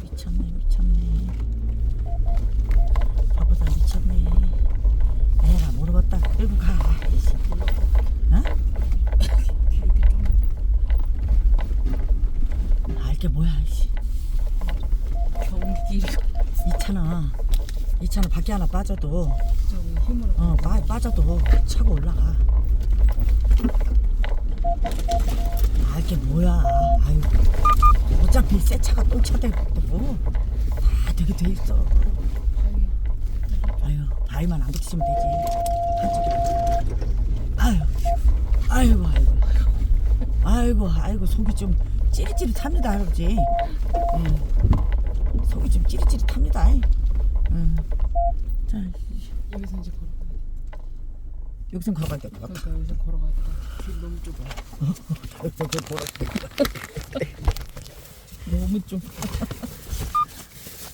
미쳤네 미쳤네. 바보다 미쳤네. 애가 모르겠다. 끌고 가. 어? 알게 뭐야 이씨. 경기 이차나 이차는 밖에 하나 빠져도 저기 힘으로 어 빠, 빠져도 차고 올라가. 알게 뭐야? 아유 어차피 새 차가 또 차대고 다 되게 돼 있어 아유 바위만 안 붙이면 되지 아유 아이고 아이고 아이고 아이고 속이 좀 찌릿찌릿합니다 할아버지 응. 속이 좀 찌릿찌릿합니다 응. 자 여기서 이제 걸어가야 돼. 여기서 걸어가야 될것 그러니까 여기서 걸어가야 돼. 길 너무 좁아. 여기서 걸어 너무 좁아.